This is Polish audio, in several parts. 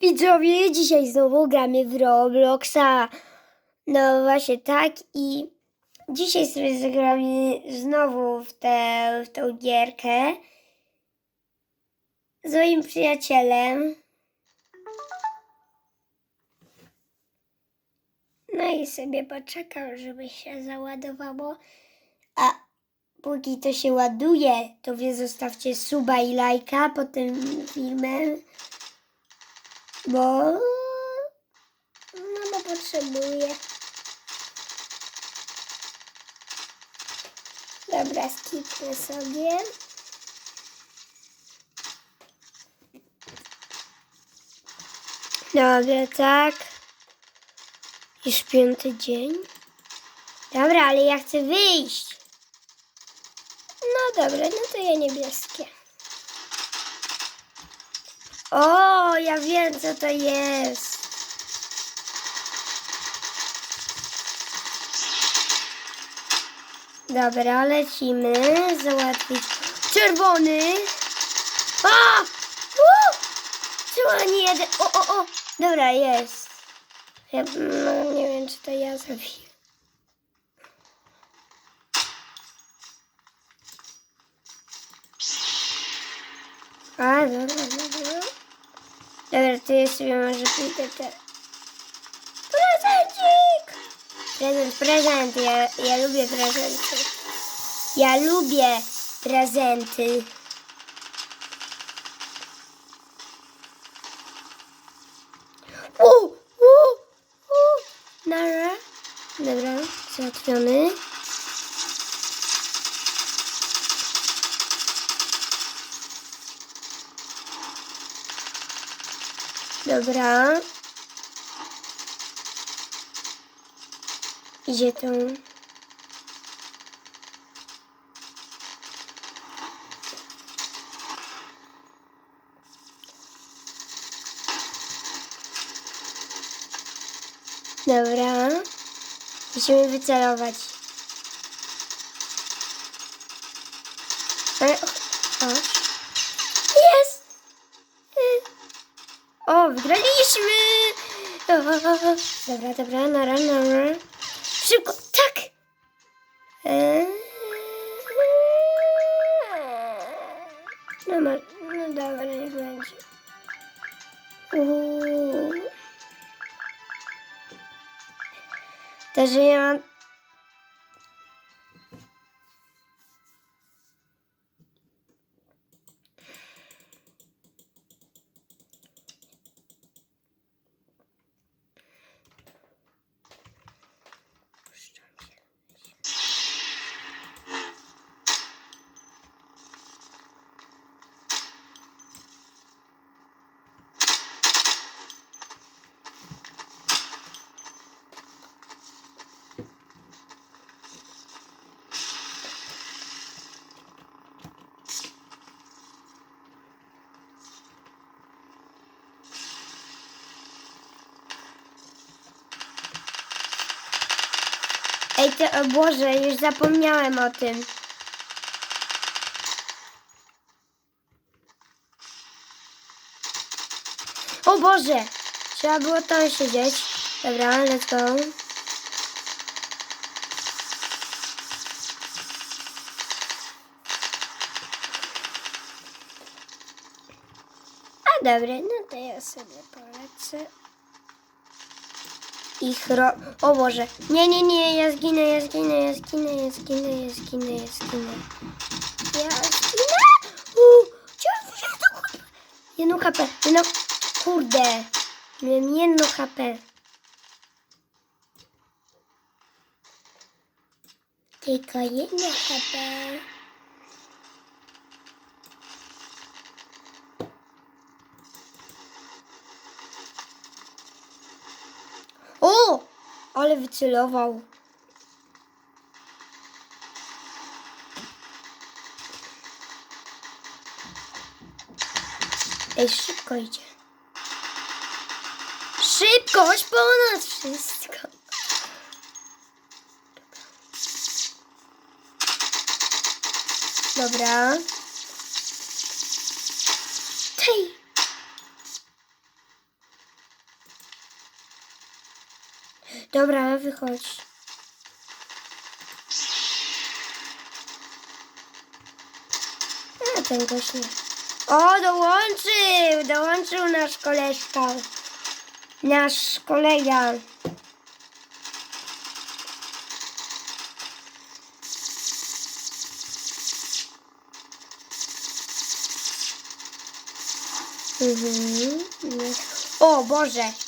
Widzowie, dzisiaj znowu gramy w Robloxa. No właśnie tak i dzisiaj sobie zagramy znowu w, tę, w tą gierkę z moim przyjacielem. No i sobie poczekam, żeby się załadowało. A póki to się ładuje, to wy zostawcie suba i lajka pod tym filmem. Bo mama potrzebuje. Dobra, skipnę sobie. Dobra, tak. Już piąty dzień. Dobra, ale ja chcę wyjść. No dobra, no to ja niebieskie. O, ja wiem, co to jest. Dobra, lecimy. Załatwić. Czerwony. A! U! Czemu jeden? O, o, o. Dobra, jest. Ja, no, nie wiem, czy to ja zabiję. A, dobra, dobra. Dobra, to ja sobie może pójdę te... Prezencik! Prezent, prezent. Ja, ja lubię prezenty. Ja lubię prezenty. U, u, u. Dobra, załatwiony. Dobra. Idzie tu. Dobra. Musimy wycelować. E, O. Jest! Y. O, wygraliśmy! O, Dobra, dobra, nara, nara. Szybko, Ej, to, o Boże, już zapomniałem o tym. O Boże! Trzeba było tam siedzieć. Dobra, let's go. A dobra, no to ja sobie polecę. Ich ro... O Boże. Nie, nie, nie, ja zginę, ja zginę, ja zginę, ja zginę, ja zginę, ja zginę. Ja zginę! Uuu, Czemu się to? Jedno HP, jedno... Kurde. Miałem jedno HP. Tylko jedno HP. O! Ale wycelował. Ej, szybko idzie. Szybkość ponad wszystko. Dobra. Tej. Dobra, wychodź. A ten gość nie. O, dołączył! Dołączył nasz koleżka. Nasz kolega. Mhm. O Boże.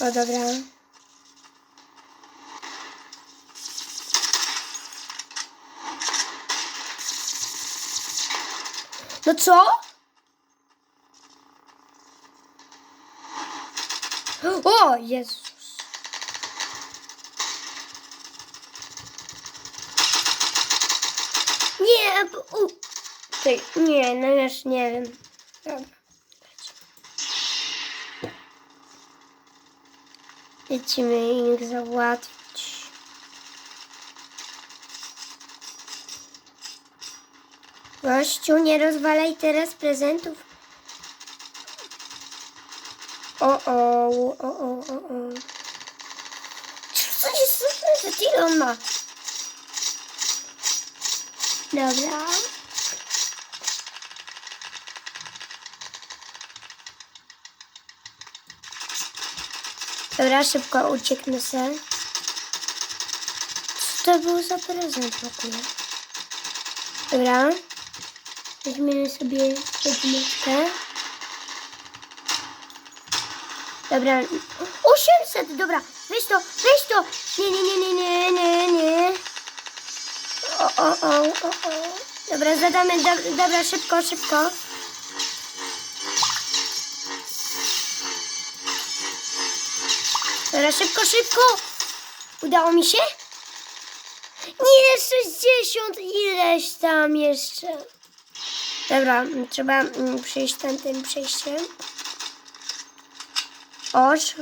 O dobra. No co? O Jezus. Nie, b- u. Ty, nie, no już nie wiem. Dobra. Lecimy ich załatwić. Gościu, nie rozwalaj teraz prezentów. O, o, o, o, o, o. Co jest, ile on ma? Dobra. Dobra, szybko ucieknę se. Co to był za prezent w ogóle? Dobra. Weźmiemy sobie jedyneczkę. Dobra. 800, dobra. Weź to, weź to. Nie, nie, nie, nie, nie, nie, nie. O, o, o, o, o. Dobra, zadamy, do, dobra, szybko, szybko. Szybko, szybko. Udało mi się? Nie, 60 ileś tam jeszcze. Dobra, trzeba mm, przejść tamtym przejściem. Oż.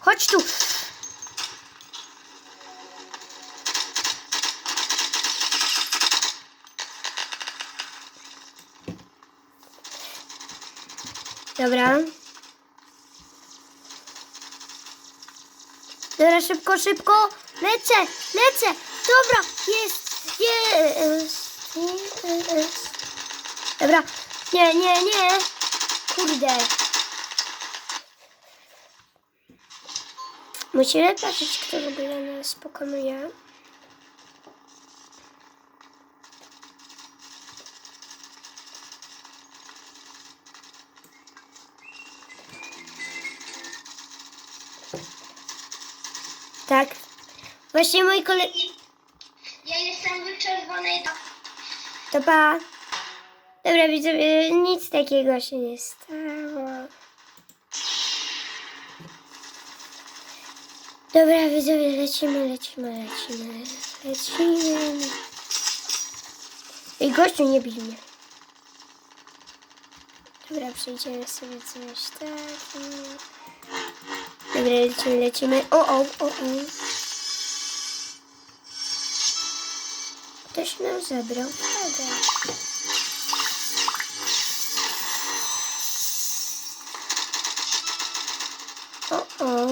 Chodź tu. Dobra. Dobra, szybko, szybko. Lecę, lecę. Dobra, jest, jest, jest. Dobra, nie, nie, nie. Kurde. Musimy patrzeć, kto w ogóle nas pokonuje. Tak. Właśnie mój kolega... Ja jestem w czerwonej. To pa. Dobra, widzowie, nic takiego się nie stało. Dobra, widzowie, lecimy, lecimy, lecimy, lecimy. Ej, gościu, nie bij mnie. Dobra, przejdziemy sobie coś tak. Dobra, lecimy, lecimy. O, o, o, o. Ktoś nam zabrał flagę. O, o.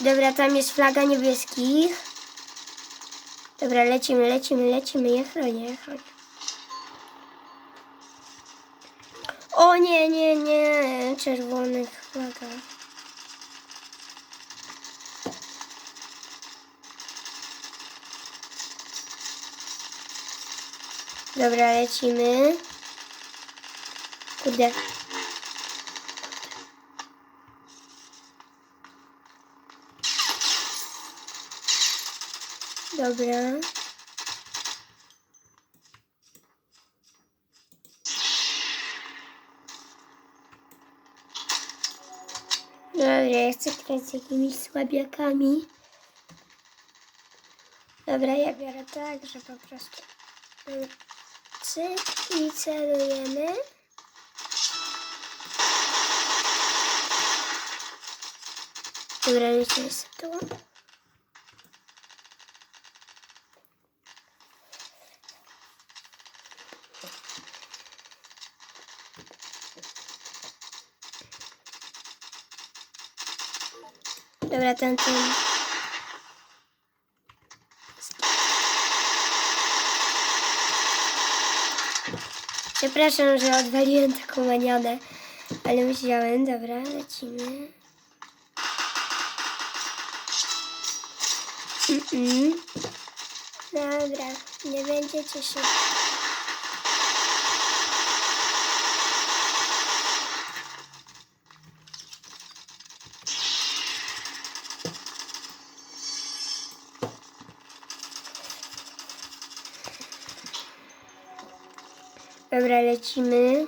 Dobra, tam jest flaga niebieskich. Dobra, lecimy, lecimy, lecimy. Ja chronię, ja chronię. Nie, nie, nie. Czerwonych flaga. Dobra, lecimy. Kurde. Dobra. Dobra, ja chcę grać z jakimiś słabiakami. Dobra, ja biorę tak, że po prostu cyk i celujemy. Dobra, lecimy z tu. Dobra, ten, ten. Przepraszam, że odwaliłem taką manianę, ale myślałem, dobra, lecimy. Mm-mm. Dobra, nie będziecie się... Dobra, lecimy.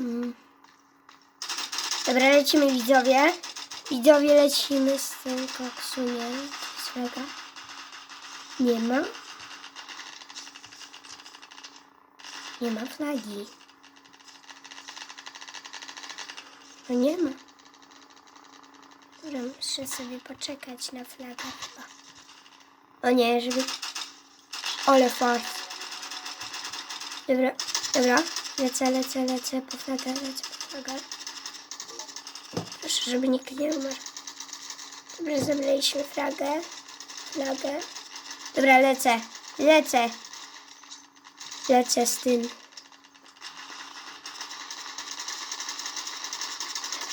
Mm. Dobra, lecimy widzowie. Widzowie lecimy z tym koksuniem. Swego. Nie ma. Nie ma flagi. No nie ma. Dobra, muszę sobie poczekać na flagę chyba. O nie, żeby... Ole fart. Dobra, dobra. Lecę, lecę, lecę po flagę, lecę po flagę. Proszę, żeby nikt nie umarł. Dobra, zabraliśmy flagę. Flagę. Dobra, lecę. Lecę. Lecę z tym.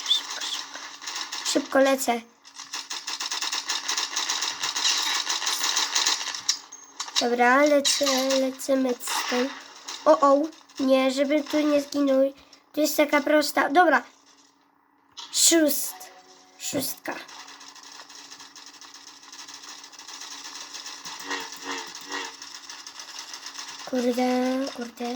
Szybko, szybko. Szybko lecę. Dobra, lecę, lecimy z tym. O, o, nie, żeby tu nie zginął. To jest taka prosta. Dobra. Szóst. Szóstka. Kurde, kurde.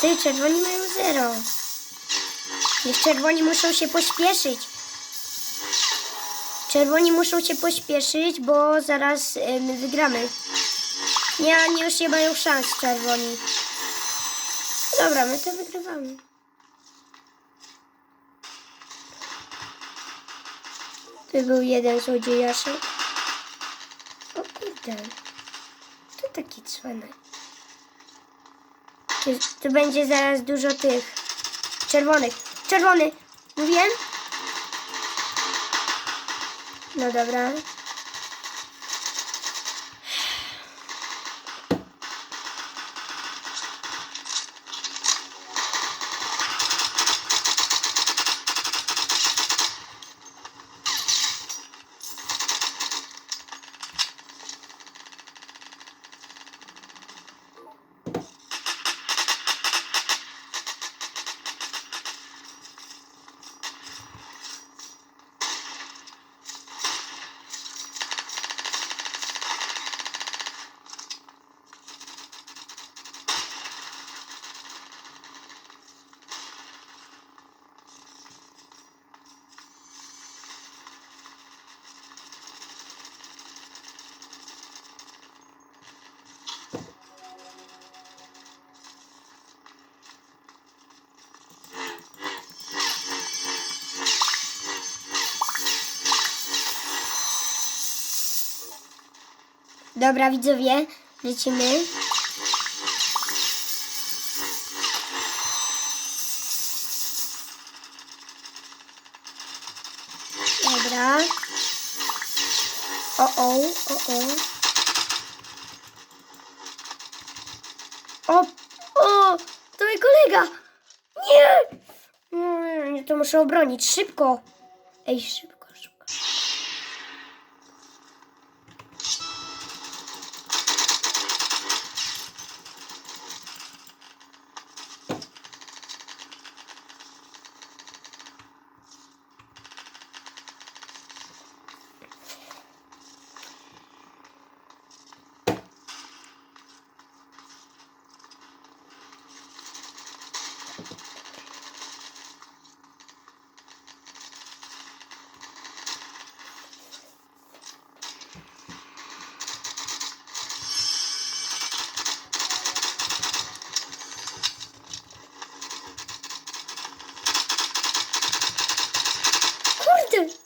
Ty, czerwoni mają zero. Niech czerwoni muszą się pośpieszyć. Czerwoni muszą się pośpieszyć, bo zaraz my wygramy. Nie, oni już nie mają szans, czerwoni. Dobra, my to wygrywamy. Tu był jeden złodziejaszek. O kurde. To taki cwanek. Tu, tu będzie zaraz dużo tych czerwonych. Czerwony! Mówiłem? No dobra. Dobra, widzowie, lecimy. Dobra. O, o, o, o. O, o, to mój kolega. Nie! Mm, to muszę obronić. Szybko. Ej, szybko. ty!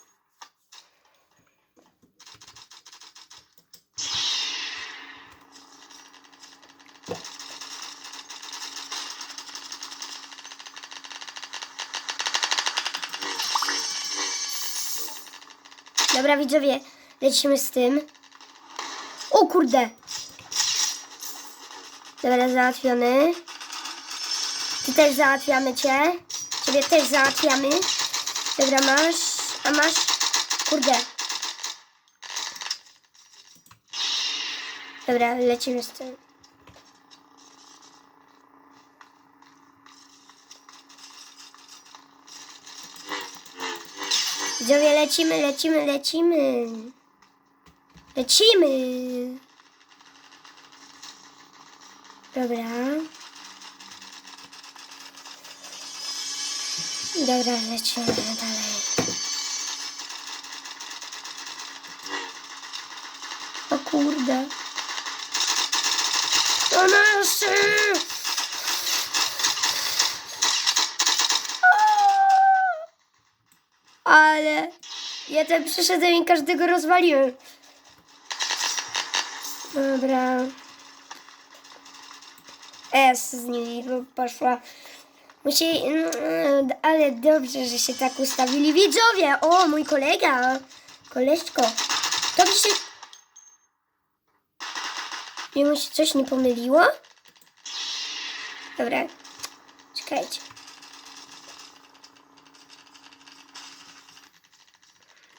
Dobra, widzowie, lecimy z tym. O kurde! Dobra, załatwiony. Ty też załatwiamy cię. Ciebie też załatwiamy. Dobra, masz. A masz. Kurde. Dobra, lecimy z tym. Widzowie, lecimy, lecimy, lecimy. Lecimy. Dobra. Dobra, lecimy dalej. O kurde. To nasze! Ale ja tam przyszedłem i każdego rozwaliłem. Dobra. S z nimi poszła. Musi, mm, ale dobrze, że się tak ustawili. Widzowie! O, mój kolega! Koleżko. Mi się... Jemu się coś nie pomyliło? Dobra. Czekajcie.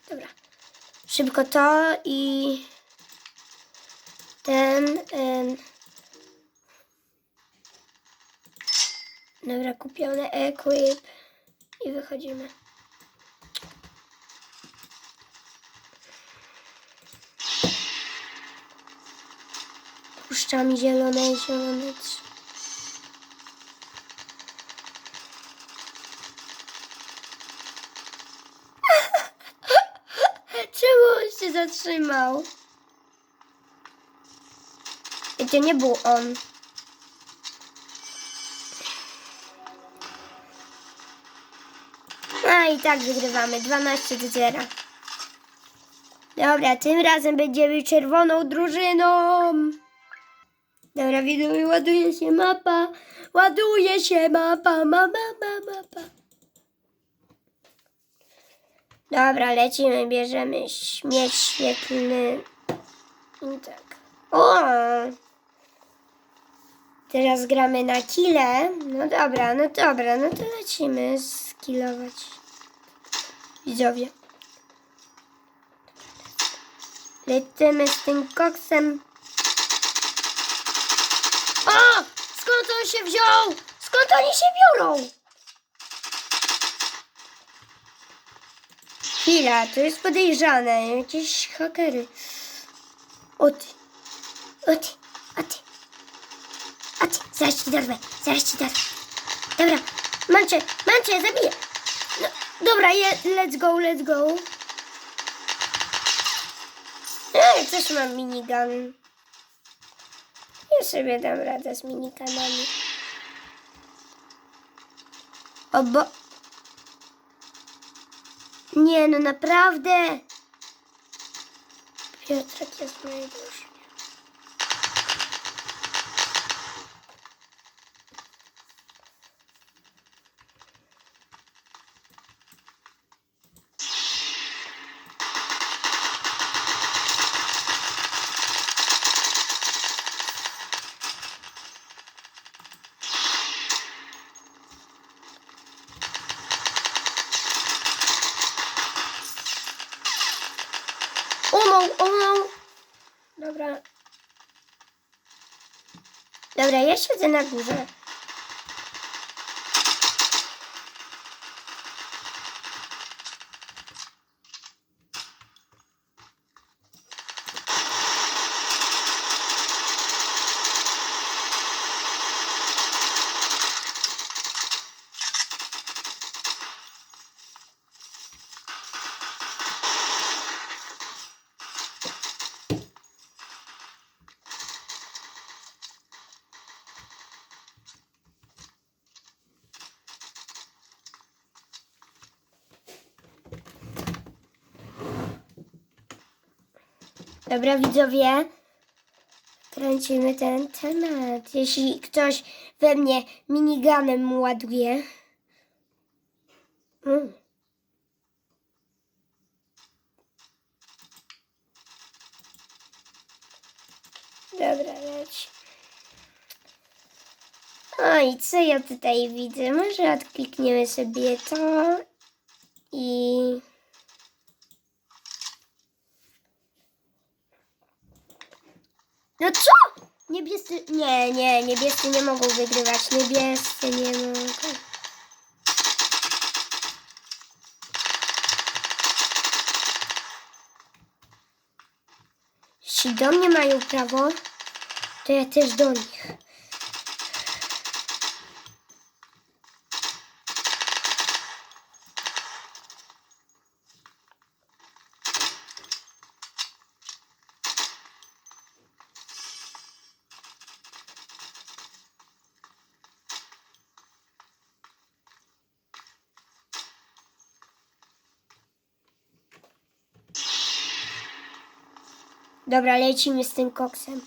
Dobra. Szybko to i... Ten... em, Dobra, kupione equip i wychodzimy. Puszczami zielone i zielone. trzy. Czemu on się zatrzymał? I to nie był on. A i tak wygrywamy. 12 do 0. Dobra, tym razem będziemy czerwoną drużyną. Dobra, widzowie, ładuje się mapa. Ładuje się mapa, mapa, mapa, mapa. Dobra, lecimy, bierzemy śmieć świetlny. I tak. O! Teraz gramy na kile. No dobra, no dobra, no to lecimy skillować. Widzowie. Lecimy z tym koksem. O! Skąd on się wziął? Skąd oni się biorą? Chwila, to jest podejrzane. Jakieś hakery. O ty. O ty. O ty. O ty. Zaraz ci dorwę. Zaraz ci dorwę. Dobra. Mam cię. Mam cię. Zabiję. No, dobra, je, let's go, let's go. Ej, też mam minigun. Ja sobie dam radę z minigunami. O bo... Nie, no naprawdę. Piotrek jest najdłuższy. Umą, umą. Dobra. Dobra, ja siedzę na górze. Dobra, widzowie, kręcimy ten temat. Jeśli ktoś we mnie miniganem ładuje. Mm. Dobra, leć. O i co ja tutaj widzę? Może odklikniemy sobie to i... No co? Niebiescy... Nie, nie, niebiescy nie mogą wygrywać. Niebiescy nie mogą. Jeśli do mnie mają prawo, to ja też do nich. Dobra, lecimy z tym koksem.